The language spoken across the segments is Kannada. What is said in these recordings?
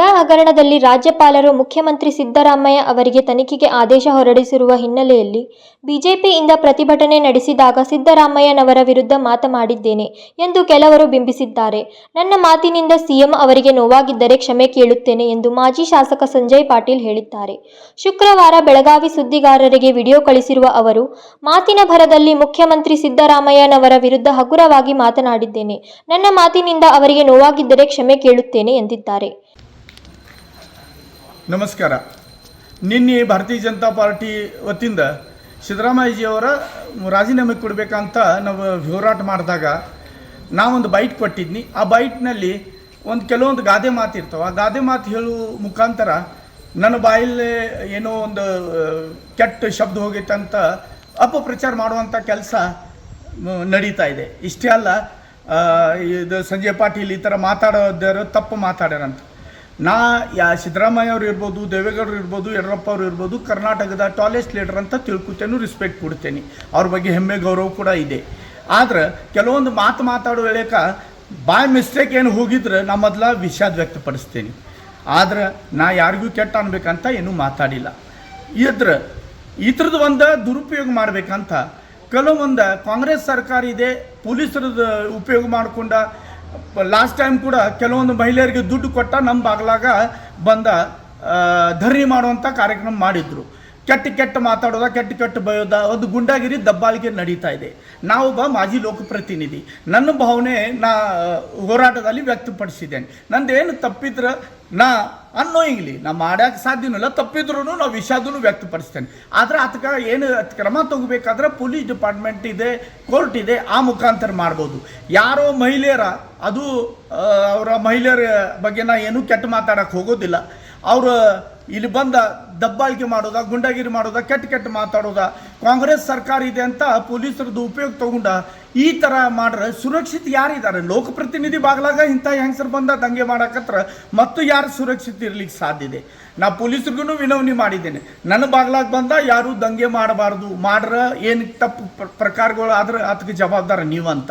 ಹಗರಣದಲ್ಲಿ ರಾಜ್ಯಪಾಲರು ಮುಖ್ಯಮಂತ್ರಿ ಸಿದ್ದರಾಮಯ್ಯ ಅವರಿಗೆ ತನಿಖೆಗೆ ಆದೇಶ ಹೊರಡಿಸಿರುವ ಹಿನ್ನೆಲೆಯಲ್ಲಿ ಬಿಜೆಪಿಯಿಂದ ಪ್ರತಿಭಟನೆ ನಡೆಸಿದಾಗ ಸಿದ್ದರಾಮಯ್ಯನವರ ವಿರುದ್ಧ ಮಾತನಾಡಿದ್ದೇನೆ ಎಂದು ಕೆಲವರು ಬಿಂಬಿಸಿದ್ದಾರೆ. ನನ್ನ ಮಾತಿನಿಂದ ಸಿಎಂ ಅವರಿಗೆ ನೋವಾಗಿದ್ದರೆ ಕ್ಷಮೆ ಕೇಳುತ್ತೇನೆ ಎಂದು ಮಾಜಿ ಶಾಸಕ ಸಂಜಯ್ ಪಾಟೀಲ್ ಹೇಳಿದ್ದಾರೆ. ಶುಕ್ರವಾರ ಬೆಳಗಾವಿ ಸುದ್ದಿಗಾರರಿಗೆ ವಿಡಿಯೋ ಕಳಿಸಿರುವ ಅವರು, ಮಾತಿನ ಭರದಲ್ಲಿ ಮುಖ್ಯಮಂತ್ರಿ ಸಿದ್ದರಾಮಯ್ಯನವರ ವಿರುದ್ಧ ಹಗುರವಾಗಿ ಮಾತನಾಡಿದ್ದೇನೆ. ನನ್ನ ಮಾತಿನಿಂದ ಅವರಿಗೆ ನೋವಾಗಿದ್ದರೆ ಕ್ಷಮೆ ಕೇಳುತ್ತೇನೆ ಎಂದಿದ್ದಾರೆ. ನಮಸ್ಕಾರ. ನಿನ್ನೆ ಭಾರತೀಯ ಜನತಾ ಪಾರ್ಟಿ ವತಿಯಿಂದ ಸಿದ್ದರಾಮಯ್ಯಜಿಯವರ ರಾಜೀನಾಮೆ ಕೊಡಬೇಕಂತ ನಾವು ಹೋರಾಟ ಮಾಡಿದಾಗ ನಾವೊಂದು ಬೈಟ್ ಕೊಟ್ಟಿದ್ನಿ. ಆ ಬೈಟ್ನಲ್ಲಿ ಒಂದು ಕೆಲವೊಂದು ಗಾದೆ ಮಾತು ಇರ್ತವೆ. ಆ ಗಾದೆ ಮಾತು ಹೇಳುವ ಮುಖಾಂತರ ನನ್ನ ಬಾಯಲ್ಲಿ ಏನೋ ಒಂದು ಕೆಟ್ಟ ಶಬ್ದ ಹೋಗೈತಂತ ಅಪಪ್ರಚಾರ ಮಾಡುವಂಥ ಕೆಲಸ ನಡೀತಾ ಇದೆ. ಇಷ್ಟೇ ಅಲ್ಲ ಇದು ಸಂಜಯ್ ಪಾಟೀಲ್ ಈ ಥರ ಮಾತಾಡೋದ್ಯಾರು ತಪ್ಪು ಮಾತಾಡ್ಯಾರಂತ. ನಾ, ಯಾ ಸಿದ್ದರಾಮಯ್ಯ ಅವ್ರು ಇರ್ಬೋದು, ದೇವೇಗೌಡರು ಇರ್ಬೋದು ಯಡಿಯೂರಪ್ಪ ಅವರು ಇರ್ಬೋದು, ಕರ್ನಾಟಕದ ಟಾಲೆಸ್ಟ್ ಲೀಡರ್ ಅಂತ ತಿಳ್ಕೊತೇನೆ ರಿಸ್ಪೆಕ್ಟ್ ಕೊಡ್ತೇನೆ. ಅವ್ರ ಬಗ್ಗೆ ಹೆಮ್ಮೆ, ಗೌರವ ಕೂಡ ಇದೆ. ಆದ್ರೆ, ಕೆಲವೊಂದು ಮಾತು ಮಾತಾಡೋ ವೇಳೆಕ ಬಾಯ್ ಮಿಸ್ಟೇಕ್ ಏನು ಹೋಗಿದ್ರೆ ನಾ ಮೊದಲ ವಿಷಾದ ವ್ಯಕ್ತಪಡಿಸ್ತೇನೆ. ಆದ್ರೆ, ನಾ ಯಾರಿಗೂ ಕೆಟ್ಟ ಅನ್ಬೇಕಂತ ಏನೂ ಮಾತಾಡಿಲ್ಲ. ಇದ್ರ, ಇದ್ರದ್ದು ಒಂದು ದುರುಪಯೋಗ ಮಾಡಬೇಕಂತ. ಕೆಲವೊಂದು ಕಾಂಗ್ರೆಸ್ ಸರ್ಕಾರ ಇದೆ, ಪೊಲೀಸರದ್ದು ಉಪಯೋಗ ಮಾಡ್ಕೊಂಡ ಲಾಸ್ಟ್ ಟೈಮ್ ಕೂಡ ಕೆಲವೊಂದು ಮಹಿಳೆಯರಿಗೆ ದುಡ್ಡು ಕೊಟ್ಟ ನಮ್ಮ ಬಾಗ್ಲಾಗ ಬಂದ ಧರಣಿ ಮಾಡುವಂಥ ಕಾರ್ಯಕ್ರಮ ಮಾಡಿದ್ರು. ಕೆಟ್ಟ ಕೆಟ್ಟ ಮಾತಾಡೋದ, ಕೆಟ್ಟ ಕೆಟ್ಟ ಬಯೋದ, ಒಂದು ಗುಂಡಾಗಿರಿ ದಬ್ಬಾಳಿಕೆ ನಡೀತಾ ಇದೆ. ನಾವೊಬ್ಬ ಮಾಜಿ ಲೋಕಪ್ರತಿನಿಧಿ. ನನ್ನ ಭಾವನೆ ನಾ ಹೋರಾಟದಲ್ಲಿ ವ್ಯಕ್ತಪಡಿಸಿದ್ದೇನೆ. ನಂದೇನು ತಪ್ಪಿದ್ರೆ, ನಾ ಅನ್ನೋಯಿಂಗ್ಲಿ ನಾ ಮಾಡ್ಯಾಕೆ ಸಾಧ್ಯನಲ್ಲ ತಪ್ಪಿದ್ರೂ ನಾವು ವಿಷಾದೂ ವ್ಯಕ್ತಪಡಿಸ್ತೇನೆ. ಆದರೆ ಅದಕ್ಕೆ ಏನು ಕ್ರಮ ತಗೋಬೇಕಾದ್ರೆ ಪೊಲೀಸ್ ಡಿಪಾರ್ಟ್ಮೆಂಟ್ ಇದೆ, ಕೋರ್ಟ್ ಇದೆ, ಆ ಮುಖಾಂತರ ಮಾಡ್ಬೋದು. ಯಾರೋ ಮಹಿಳೆಯರ, ಅದು ಅವರ ಮಹಿಳೆಯರ ಬಗ್ಗೆ ನಾ ಏನೂ ಕೆಟ್ಟ ಮಾತಾಡಕ್ಕೆ ಹೋಗೋದಿಲ್ಲ. ಅವರು ಇಲ್ಲಿ ಬಂದ ದಬ್ಬಾಳಿಕೆ ಮಾಡೋದ, ಗುಂಡಾಗಿರಿ ಮಾಡೋದ, ಕೆಟ್ಟ ಕೆಟ್ಟ ಮಾತಾಡೋದ, ಕಾಂಗ್ರೆಸ್ ಸರ್ಕಾರ ಇದೆ ಅಂತ ಪೊಲೀಸರದ್ದು ಉಪಯೋಗ ತಗೊಂಡ ಈ ಥರ ಮಾಡ್ರೆ ಸುರಕ್ಷಿತ ಯಾರಿದ್ದಾರೆ? ಲೋಕಪ್ರತಿನಿಧಿ ಬಾಗ್ಲಾಗ ಇಂಥ ಹೆಂಗಸರು ಬಂದ ದಂಗೆ ಮಾಡಕತ್ರ ಮತ್ತು ಯಾರು ಸುರಕ್ಷಿತ ಇರ್ಲಿಕ್ಕೆ ಸಾಧ್ಯ ಇದೆ? ನಾ ಪೊಲೀಸರಿಗೂ ವಿನವಣಿ ಮಾಡಿದ್ದೇನೆ. ನನ್ನ ಬಾಗ್ಲಾಗ ಬಂದ ಯಾರು ದಂಗೆ ಮಾಡಬಾರ್ದು. ಮಾಡ್ರ ಏನು ತಪ್ಪು ಪ್ರ- ಪ್ರಕಾರಗಳು ಆದ್ರೆ ಅದಕ್ಕೆ ಜವಾಬ್ದಾರ ನೀವಂತ.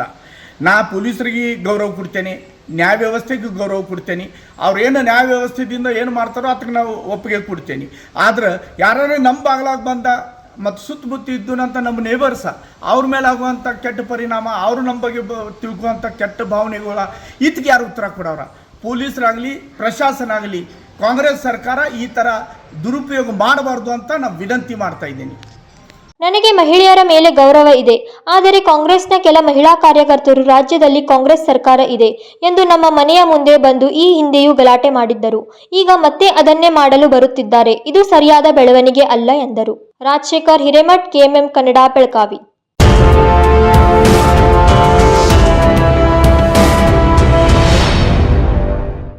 ನಾ ಪೊಲೀಸರಿಗೆ ಗೌರವ ಕೊಡ್ತೇನೆ. ನ್ಯಾಯ ವ್ಯವಸ್ಥೆಗೆ ಗೌರವ ಕೊಡ್ತೇನೆ. ಅವ್ರು ಏನು ನ್ಯಾಯ ವ್ಯವಸ್ಥೆದಿಂದ ಏನು ಮಾಡ್ತಾರೋ ಅದಕ್ಕೆ ನಾವು ಒಪ್ಪಿಗೆ ಕೊಡ್ತೇನೆ. ಆದ್ರೆ ಯಾರು ನಮ್ಮ ಬಾಗ್ಲಾಗ ಬಂದ ಮತ್ತು ಸುತ್ತಮುತ್ತ ಇದ್ದುನಂತ ನಮ್ಮ ನೇಬರ್ಸ ಅವ್ರ ಮೇಲೆ ಆಗುವಂಥ ಕೆಟ್ಟ ಪರಿಣಾಮ, ಅವರು ನಮ್ಮ ಬಗ್ಗೆ ತಿಳ್ಕುವಂಥ ಕೆಟ್ಟ ಭಾವನೆಗಳ ಇದಕ್ಕೆ ಯಾರು ಉತ್ತರ ಕೊಡೋರ ಪೊಲೀಸರಾಗಲಿ ಪ್ರಶಾಸನ ಆಗಲಿ ಕಾಂಗ್ರೆಸ್ ಸರ್ಕಾರ ಈ ಥರ ದುರುಪಯೋಗ ಮಾಡಬಾರ್ದು ಅಂತ ನಾನು ವಿನಂತಿ ಮಾಡ್ತಾ ಇದ್ದೀನಿ. ನನಗೆ ಮಹಿಳೆಯರ ಮೇಲೆ ಗೌರವ ಇದೆ. ಆದರೆ ಕಾಂಗ್ರೆಸ್ನ ಕೆಲ ಮಹಿಳಾ ಕಾರ್ಯಕರ್ತರು ರಾಜ್ಯದಲ್ಲಿ ಕಾಂಗ್ರೆಸ್ ಸರ್ಕಾರ ಇದೆ ಎಂದು ನಮ್ಮ ಮನೆಯ ಮುಂದೆ ಬಂದು ಈ ಹಿಂದೆಯೂ ಗಲಾಟೆ ಮಾಡಿದ್ದರು. ಈಗ ಮತ್ತೆ ಅದನ್ನೇ ಮಾಡಲು ಬರುತ್ತಿದ್ದಾರೆ. ಇದು ಸರಿಯಾದ ಬೆಳವಣಿಗೆ ಅಲ್ಲ ಎಂದರು. ರಾಜಶೇಖರ್ ಹಿರೇಮಠ್, ಕೆಎಂಎಂ ಕನ್ನಡ, ಬೆಳಗಾವಿ.